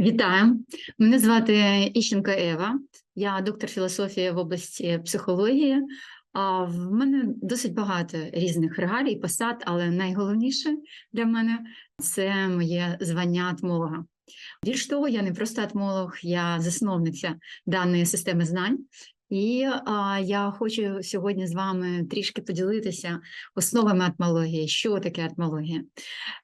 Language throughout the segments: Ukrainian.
Вітаю! Мене звати Іщенко Ева. Я доктор філософії в області психології. А в мене досить багато різних регалій, посад, але найголовніше для мене це моє звання атмолога. Більш того, я не просто атмолог, я засновниця даної системи знань. І а, я хочу сьогодні з вами трішки поділитися основами атмології. Що таке атмологія?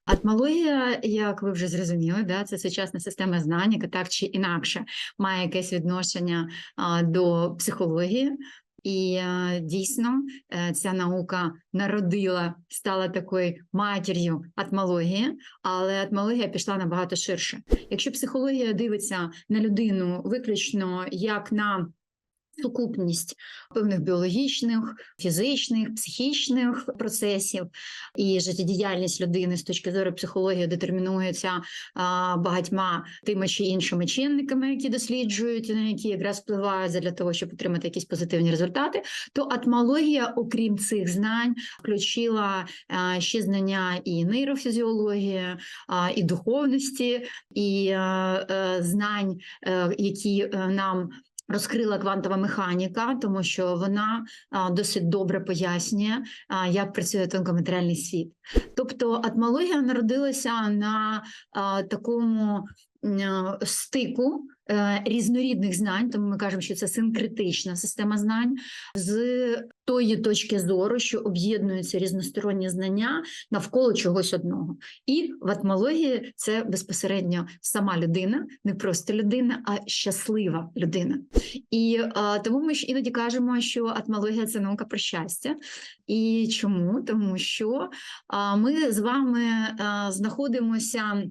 Атмологія, як ви вже зрозуміли, да, це сучасна система знань, яка так чи інакше має якесь відношення а, до психології. І дійсно ця наука народила, стала такою матір'ю атмології, але атмологія пішла набагато ширше. Якщо психологія дивиться на людину виключно як на сукупність певних біологічних, фізичних, психічних процесів. І життєдіяльність людини з точки зору психології детермінується багатьма тими чи іншими чинниками, які досліджують, на які якраз впливають для того, щоб отримати якісь позитивні результати, то атмологія, окрім цих знань, включила ще знання і нейрофізіології, і духовності, і а, а, знань, які нам Розкрила квантова механіка, тому що вона досить добре пояснює, як працює тонкоматеріальний світ. Тобто атмологія народилася на такому стику е, різнорідних знань, тому ми кажемо, що це синкретична система знань з тої точки зору, що об'єднуються різносторонні знання навколо чогось одного. І в атмології це безпосередньо сама людина, не просто людина, а щаслива людина. І а, тому ми ж іноді кажемо, що атмологія це наука про щастя. І чому? Тому що а, ми з вами а, знаходимося.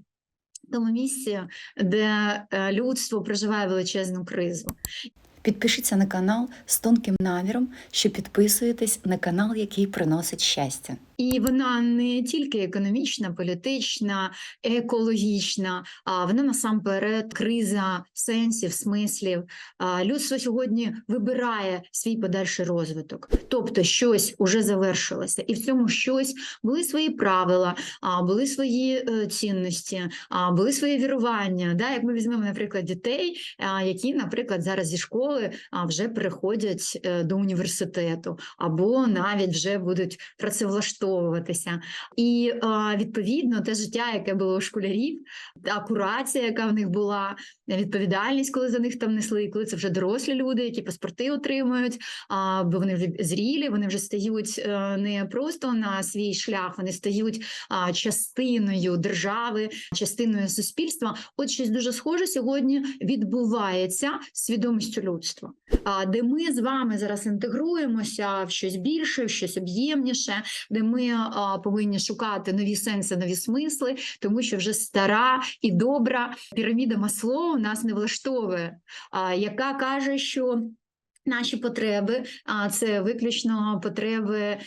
Тому місці, де е, людство проживає величезну кризу. Підпишіться на канал з тонким наміром, що підписуєтесь на канал, який приносить щастя. І вона не тільки економічна, політична, екологічна, а вона насамперед криза сенсів, смислів. Людство сьогодні вибирає свій подальший розвиток, тобто щось уже завершилося, і в цьому щось були свої правила, були свої е, цінності, були свої вірування. Да? Як ми візьмемо, наприклад, дітей, які, наприклад, зараз зі школи вже переходять е, до університету, або навіть вже будуть працевлаштовуватися. І відповідно те життя, яке було у школярів, та курація, яка в них була, відповідальність, коли за них там несли, коли це вже дорослі люди, які паспорти отримують, а, бо вони вже зрілі, вони вже стають е, не просто на свій шлях, вони стають частиною держави, частиною суспільства. От щось дуже схоже сьогодні відбувається свідомістю людства, а, де ми з вами зараз інтегруємося в щось більше, в щось об'ємніше, де ми а, повинні шукати нові сенси, нові смисли, тому що вже стара і добра піраміда Маслоу нас не влаштовує, а, яка каже, що Наші потреби, а це виключно потреби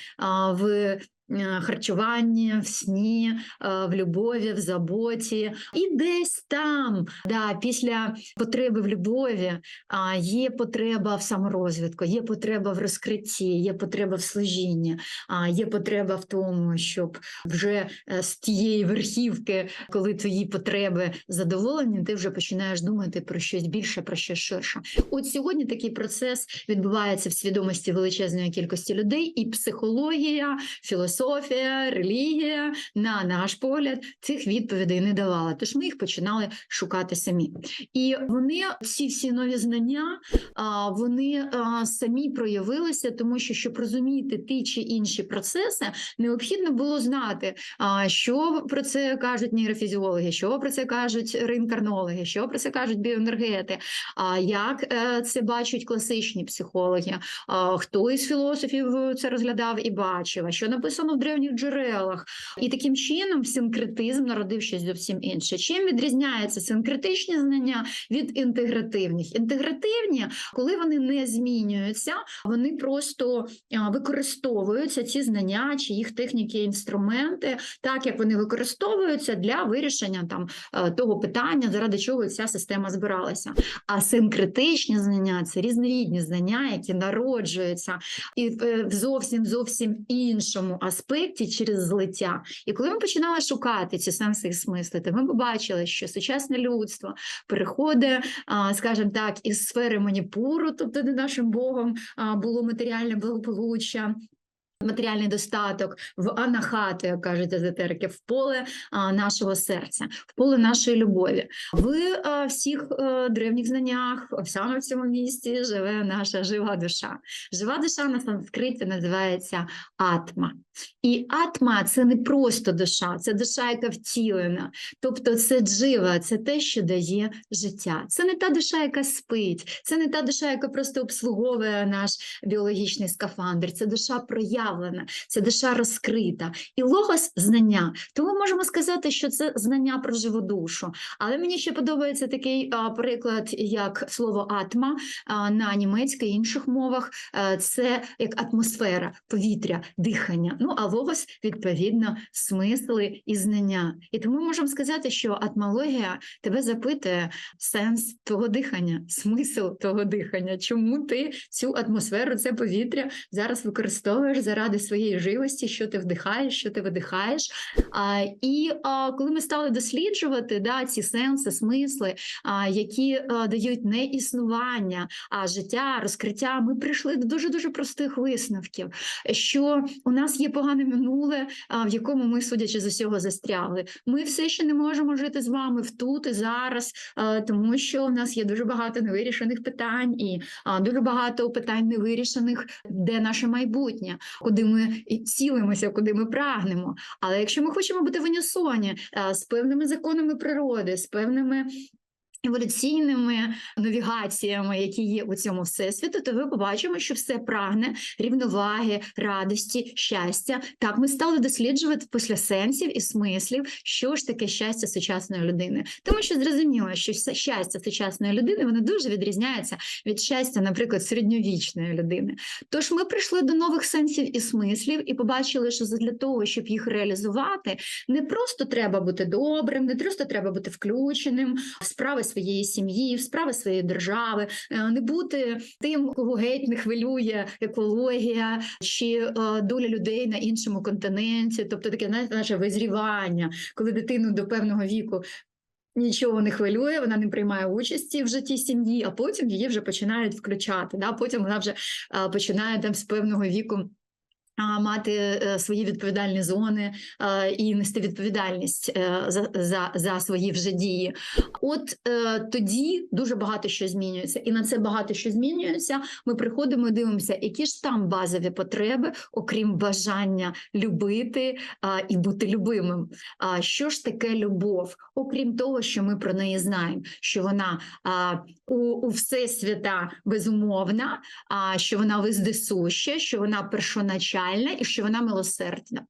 в е, харчуванні, в сні, е, в любові, в заботі. І десь там, да, після потреби в любові, є потреба в саморозвитку, є потреба в розкритті, є потреба в служінні, є потреба в тому, щоб вже е, з тієї верхівки, коли твої потреби задоволені, ти вже починаєш думати про щось більше, про щось ширше. От сьогодні такий процес відбувається в свідомості величезної кількості людей, і психологія, філософія, релігія, на наш погляд, цих відповідей не давала. Тож ми їх починали шукати самі. І вони, ці всі нові знання, вони самі проявилися, тому що щоб розуміти ті чи інші процеси, необхідно було знати, що про це кажуть нейрофізіологи, що про це кажуть реінкарнологи, що про це кажуть біоенергети, як е, це бачать класичні психологи, хто із філософів це розглядав і бачив, а що написано в древніх джерелах. І таким чином синкретизм народив щось зовсім інше. Чим відрізняється синкретичні знання від інтегративних? Інтегративні, коли вони не змінюються, вони просто використовуються ці знання чи їх техніки, інструменти, так як вони використовуються для вирішення там е, того питання, заради чого ця система збиралася. А синкретичні знання це різнорідні знання, які народжуються і е, в зовсім зовсім іншому аспекті аспекті через злиття. І коли ми починали шукати ці сенси і смисли, то ми побачили, що сучасне людство переходить, скажімо так, із сфери маніпуру, тобто де нашим богом було матеріальне благополуччя. Матеріальний достаток в анахату, як кажуть езотерики, в поле нашого серця, в поле нашої любові. В всіх а, древніх знаннях, саме в цьому місці, живе наша жива душа. Жива душа на санскриті називається атма. І атма це не просто душа, це душа, яка втілена. Тобто це джива, це те, що дає життя. Це не та душа, яка спить, це не та душа, яка просто обслуговує наш біологічний скафандр. Це душа проявлена, це душа розкрита. І логос знання. Тому можемо сказати, що це знання про живу душу. Але мені ще подобається такий а, приклад, як слово атма а, на німецькій інших мовах. А, це як атмосфера, повітря, дихання. Ну а логос, відповідно, смисли і знання. І тому можемо сказати, що атмологія тебе запитує сенс твого дихання, смисл твого дихання. Чому ти цю атмосферу, це повітря зараз використовуєш заради своєї живості, що ти вдихаєш, що ти видихаєш. А, і а, коли ми стали досліджувати да, ці сенси, смисли, а, які а, дають не існування, а життя, розкриття, ми прийшли до дуже дуже простих висновків, що у нас є погане минуле, а, в якому ми, судячи з усього, застрягли. Ми все ще не можемо жити з вами в тут і зараз, а, тому що в нас є дуже багато невирішених питань і а, дуже багато питань невирішених, де наше майбутнє, куди ми цілимося, куди ми прагнемо. Але якщо ми хочемо бути в унісоні з певними законами природи, з певними еволюційними навігаціями, які є у цьому всесвіту, то ви побачимо, що все прагне рівноваги, радості, щастя. Так ми стали досліджувати після сенсів і смислів, що ж таке щастя сучасної людини. Тому що зрозуміло, що щастя сучасної людини воно дуже відрізняється від щастя, наприклад, середньовічної людини. Тож ми прийшли до нових сенсів і смислів і побачили, що для того, щоб їх реалізувати, не просто треба бути добрим, не просто треба бути включеним справи своєї сім'ї, в справи своєї держави, е, не бути тим, кого геть не хвилює екологія чи е, доля людей на іншому континенті, тобто таке наше визрівання, коли дитину до певного віку. Нічого не хвилює, вона не приймає участі в житті сім'ї, а потім її вже починають включати. Да? Потім вона вже а, починає там з певного віку мати е, свої відповідальні зони і нести відповідальність е, за, за, за свої вже дії. От е, тоді дуже багато що змінюється, і на це багато що змінюється. Ми приходимо і дивимося, які ж там базові потреби, окрім бажання любити і бути любимим. Що ж таке любов? Окрім того, що ми про неї знаємо, що вона у, у всесвіта безумовна, що вона вездесуща, що вона першоначальна і що вона милосердна.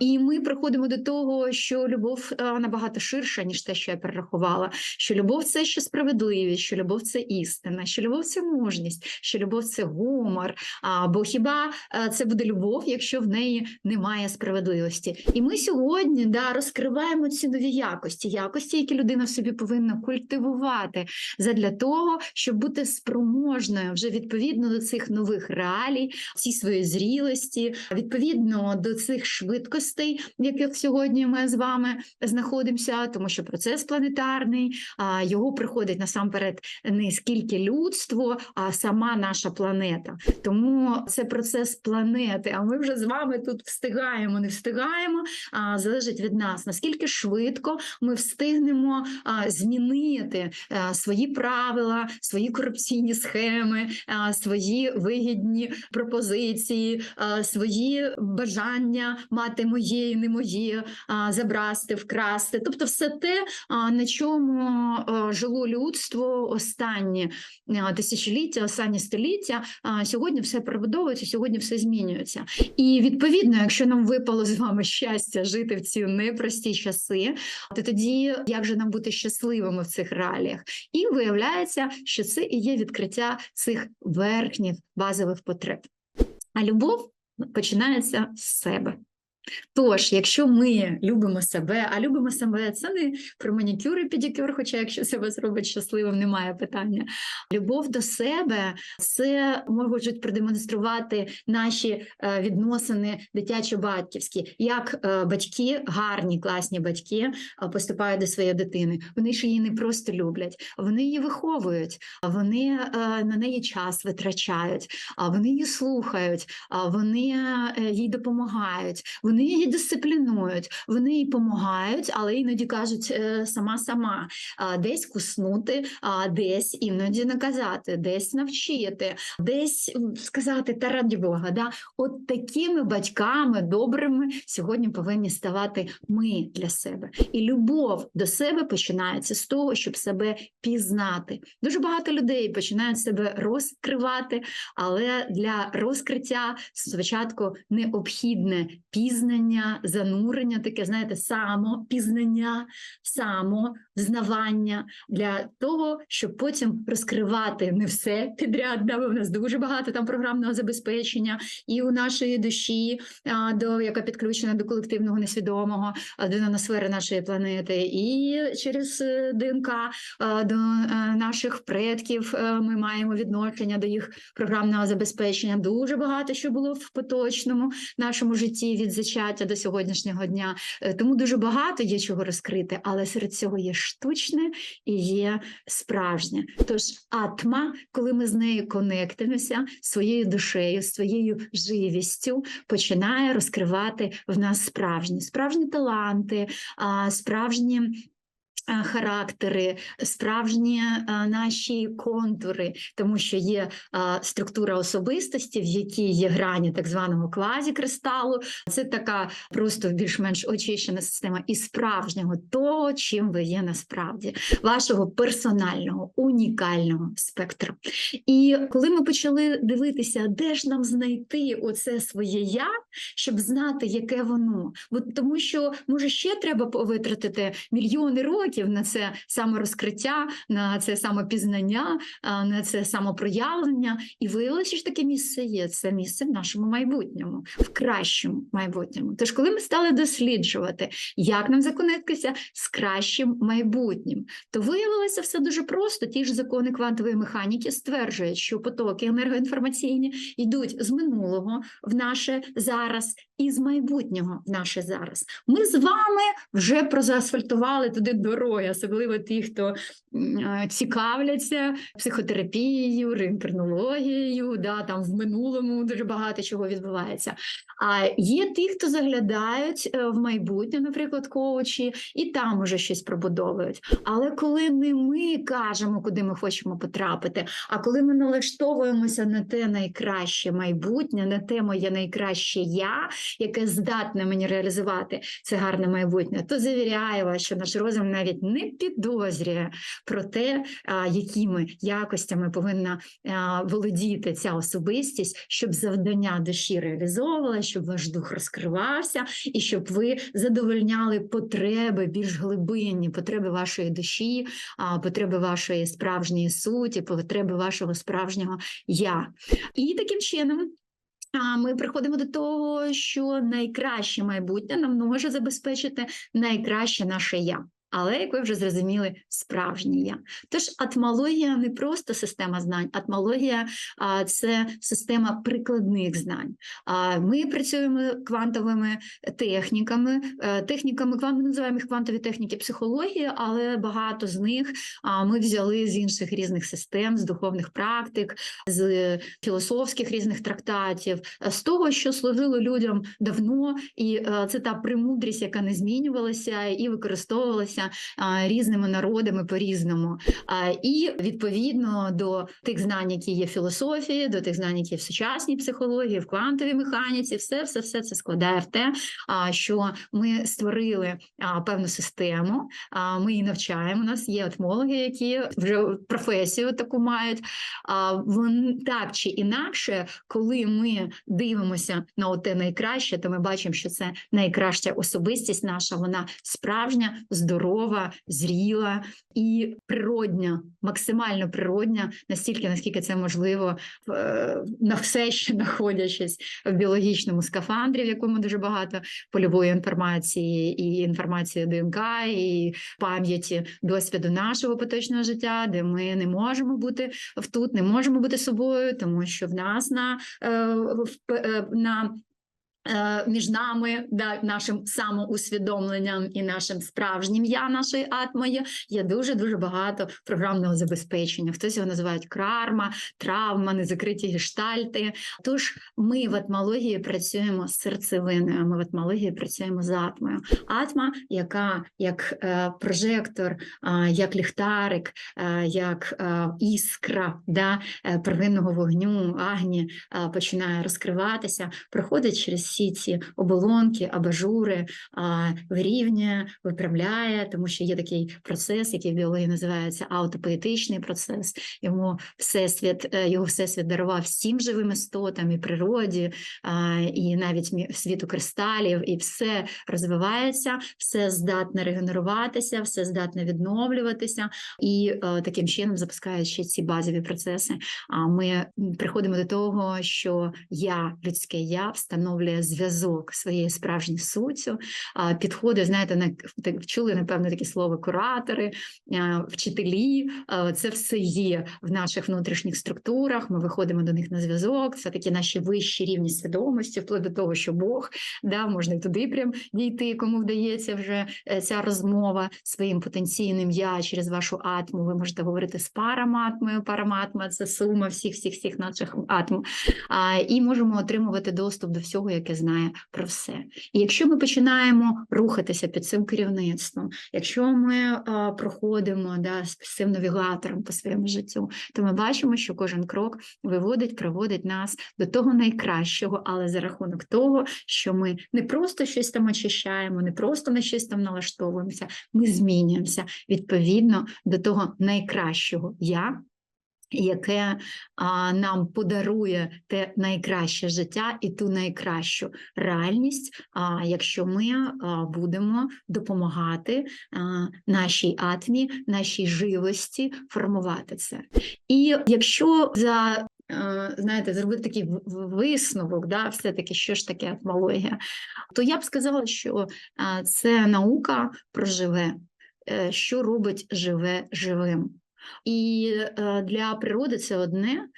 І ми приходимо до того, що любов набагато ширша, ніж те, що я перерахувала. Що любов це ще справедливість, що любов це істина, що любов це мужність, що любов це гумор. А, бо хіба це буде любов, якщо в неї немає справедливості? І ми сьогодні да, розкриваємо ці нові якості, якості, які людина в собі повинна культивувати задля того, щоб бути спроможною вже відповідно до цих нових реалій, цій своїй зрілості, відповідно до цих швидкостей, в яких сьогодні ми з вами знаходимося, тому що процес планетарний, а, його приходить насамперед не скільки людство, а сама наша планета. Тому це процес планети. А ми вже з вами тут встигаємо, не встигаємо. А залежить від нас, наскільки швидко ми встигнемо змінити а, свої правила, свої корупційні схеми, свої вигідні пропозиції, а, свої бажання мати моє і не моє, забрасти, вкрасти. Тобто, все те, на чому жило людство останні тисячоліття, останні століття. Сьогодні все перебудовується, сьогодні все змінюється. І відповідно, якщо нам випало з вами щастя жити в ці непрості часи, то тоді як же нам бути щасливими в цих реаліях? І виявляється, що це і є відкриття цих верхніх базових потреб. А любов починається з себе. Тож, якщо ми любимо себе, а любимо себе, це не про манікюр і педикюр, хоча якщо себе зробить щасливим, немає питання. Любов до себе це можуть продемонструвати наші е, відносини дитячо-батьківські, як е, батьки, гарні, класні батьки е, поступають до своєї дитини. Вони ж її не просто люблять, вони її виховують, вони на неї час витрачають, вони її слухають, вони їй допомагають, вони її дисциплінують, вони їй допомагають, але іноді кажуть е, сама сама десь куснути, а десь іноді наказати, десь навчити, десь сказати та раді Бога. Да? От такими батьками добрими сьогодні повинні ставати ми для себе. І любов до себе починається з того, щоб себе пізнати. Дуже багато людей починають себе розкривати, але для розкриття спочатку необхідне пізнання, занурення, таке, знаєте, самопізнання, самовзнавання для того, щоб потім розкривати не все підряд. Да, бо в нас дуже багато там програмного забезпечення, і у нашої душі, до яка підключена до колективного несвідомого, до наносфери нашої планети, і через е, ДНК до е, наших предків е, ми маємо відношення до їх програмного забезпечення. Дуже багато що було в поточному нашому житті від зачаття до сьогоднішнього дня. Е, Тому дуже багато є чого розкрити, але серед цього є штучне і є справжнє. Тож атма, коли ми з нею конектимося своєю душею, своєю живістю, починає розкривати в нас справжні, справжні таланти, справжні. Характери, справжні наші контури, тому що є структура особистості, в якій є грані так званого квазікристалу. Це така просто більш-менш очищена система і справжнього того, чим ви є насправді, вашого персонального, унікального спектру. І коли ми почали дивитися, де ж нам знайти оце своє я, щоб знати, яке воно, Бо тому що може ще треба витратити мільйони років на це саморозкриття, на це самопізнання, на це самопроявлення. І виявилося, що таке місце є. Це місце в нашому майбутньому, в кращому майбутньому. Тож, коли ми стали досліджувати, як нам законектитися з кращим майбутнім, то виявилося все дуже просто. Ті ж закони квантової механіки стверджують, що потоки енергоінформаційні йдуть з минулого в наше зараз і з майбутнього в наше зараз. Ми з вами вже прозаасфальтували туди дороги, особливо ті, хто цікавляться психотерапією, реінтернологією, да, там в минулому дуже багато чого відбувається. А є ті, хто заглядають е, в майбутнє, наприклад, коучі, і там уже щось пробудовують. Але коли не ми кажемо, куди ми хочемо потрапити, а коли ми налаштовуємося на те найкраще майбутнє, на те моє найкраще я, яке здатне мені реалізувати це гарне майбутнє, то завіряю вас, що наш розум навіть не підозрює про те, якими якостями повинна володіти ця особистість, щоб завдання душі реалізовувалося, щоб ваш дух розкривався, і щоб ви задовольняли потреби більш глибинні, потреби вашої душі, потреби вашої справжньої суті, потреби вашого справжнього я. І таким чином. А ми приходимо до того, що найкраще майбутнє нам може забезпечити найкраще наше я. Але, як ви вже зрозуміли, справжнє я. Тож атмологія не просто система знань, атмологія це система прикладних знань. А ми працюємо квантовими техніками, е, техніками ми називаємо їх квантові техніки психології, але багато з них ми взяли з інших різних систем, з духовних практик, з філософських різних трактатів, з того, що служило людям давно, і е, це та премудрість, яка не змінювалася і використовувалася а, різними народами по-різному. І відповідно до тих знань, які є в філософії, до тих знань, які є в сучасній психології, в квантовій механіці, все, все, все це складає в те, що ми створили певну систему, ми її навчаємо. У нас є етмологи, які вже професію таку мають. Вон так чи інакше, коли ми дивимося на те найкраще, то ми бачимо, що це найкраща особистість наша, вона справжня, здорова. Здорова, зріла і природня, максимально природня, настільки, наскільки це можливо, е, на все ще знаходячись в біологічному скафандрі, в якому дуже багато польової інформації, і інформації ДНК, і пам'яті досвіду нашого поточного життя, де ми не можемо бути тут, не можемо бути собою, тому що в нас на, е, е, на між нами, да, нашим самоусвідомленням і нашим справжнім я, нашої атмої, є дуже дуже багато програмного забезпечення. Хтось його називають крарма, травма, незакриті гештальти. Тож ми в атмології працюємо з серцевиною. Ми в атмології працюємо з атмою. Атма, яка як е, прожектор, е, як ліхтарик, е, як е, іскра да, е, первинного вогню, агні е, починає розкриватися, проходить через всі ці оболонки, абажури, вирівнює, виправляє, тому що є такий процес, який в біології називається аутопоетичний процес. Йому всесвіт, е, його всесвіт дарував всім живим істотам і природі, і навіть світу кристалів, і все розвивається, все здатне регенеруватися, все здатне відновлюватися, і е, таким чином запускають ще ці базові процеси. А ми приходимо до того, що я, людське я, встановлює зв'язок своєю справжньою суттю, підходи, знаєте, на чули напевно такі слова куратори, вчителі. Це все є в наших внутрішніх структурах. Ми виходимо до них на зв'язок. Це такі наші вищі рівні свідомості, вплоть до того, що Бог да, можна туди прям дійти, кому вдається вже е, ця розмова своїм потенційним я через вашу атму. Ви можете говорити з параматмою. Параматма це сума всіх всіх всіх наших атм. І можемо отримувати доступ до всього, яке знає про все. І якщо ми починаємо рухатися під цим керівництвом, якщо ми а, проходимо да, з цим навігатором по своєму життю, то ми бачимо, що кожен крок виводить, приводить нас до того найкращого, але за рахунок того, що ми не просто щось там очищаємо, не просто на щось там налаштовуємося, ми змінюємося відповідно до того найкращого я, яке а, нам подарує те найкраще життя і ту найкращу реальність, а, якщо ми а, будемо допомагати а, нашій атмі, нашій живості формувати це. І якщо за е, Знаєте, зробити такий висновок, да, все-таки, що ж таке атмологія, то я б сказала, що це наука про живе, е, що робить живе живим. І е, для природи це одне,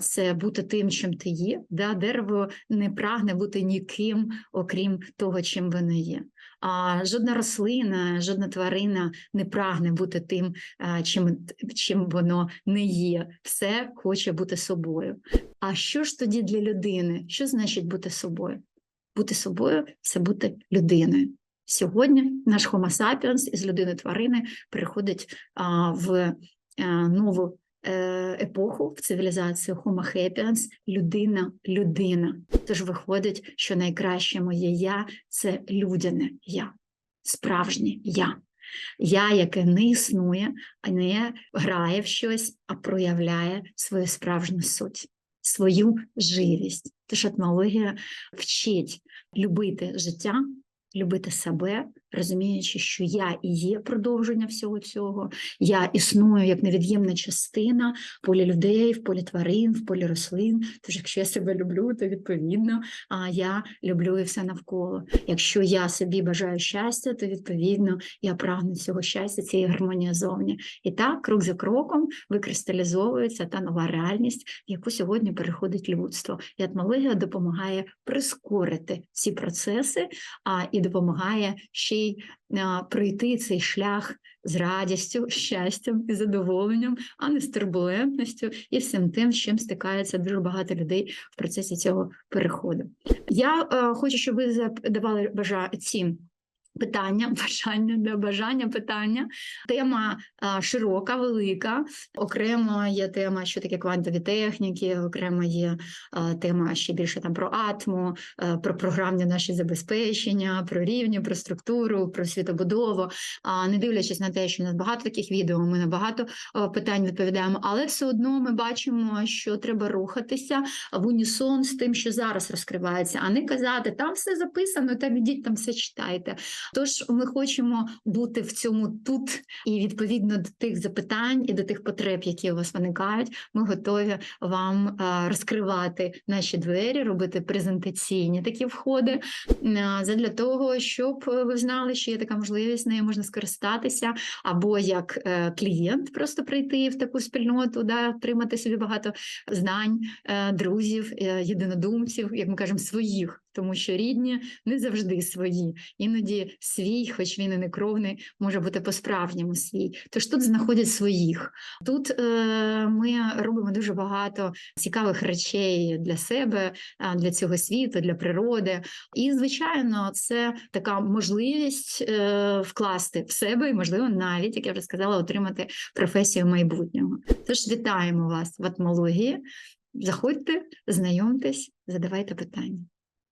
це бути тим, чим ти є. Да? Дерево не прагне бути ніким, окрім того, чим воно є. А жодна рослина, жодна тварина не прагне бути тим, чим, чим воно не є. Все хоче бути собою. А що ж тоді для людини? Що значить бути собою? Бути собою це бути людиною. Сьогодні наш Homo sapiens із людини тварини переходить в а, нову е, епоху в цивілізацію Homo sapiens – людина людина. Тож виходить, що найкраще моє я це людяне я, справжнє я. Я, яке не існує, а не грає в щось, а проявляє свою справжню суть, свою живість. Тож етнологія вчить любити життя, любити себе, розуміючи, що я і є продовження всього цього, я існую як невід'ємна частина в полі людей, в полі тварин, в полі рослин. Тож, якщо я себе люблю, то відповідно я люблю і все навколо. Якщо я собі бажаю щастя, то відповідно я прагну цього щастя, цієї гармонії зовні. І так, крок за кроком викристалізовується та нова реальність, в яку сьогодні переходить людство. І атмологія допомагає прискорити ці процеси а, і допомагає ще й а, пройти цей шлях з радістю, щастям і задоволенням, а не з турбулентністю і всім тим, з чим стикається дуже багато людей в процесі цього переходу. Я е, хочу, щоб ви задавали бажа ці питання, бажання для бажання питання. Тема широка, велика. Окремо є тема, що таке квантові техніки, окремо є тема ще більше там про атму, про програмні наші забезпечення, про рівні, про структуру, про світобудову. А не дивлячись на те, що у нас багато таких відео, ми на багато питань відповідаємо, але все одно ми бачимо, що треба рухатися в унісон з тим, що зараз розкривається, а не казати, там все записано, там ідіть, там все читайте. Тож ми хочемо бути в цьому тут, і відповідно до тих запитань і до тих потреб, які у вас виникають, ми готові вам е, розкривати наші двері, робити презентаційні такі входи е, задля того, щоб е, ви знали, що є така можливість, нею можна скористатися, або як клієнт просто прийти в таку спільноту, да, отримати собі багато знань, друзів, єдинодумців, як ми кажемо, своїх, тому що рідні не завжди свої. Іноді свій, хоч він і не кровний, може бути по-справжньому свій. Тож тут знаходять своїх. Тут е, ми робимо дуже багато цікавих речей для себе, для цього світу, для природи. І, звичайно, це така можливість е, вкласти в себе і, можливо, навіть, як я вже сказала, отримати професію майбутнього. Тож вітаємо вас в атмології. Заходьте, знайомтесь, задавайте питання.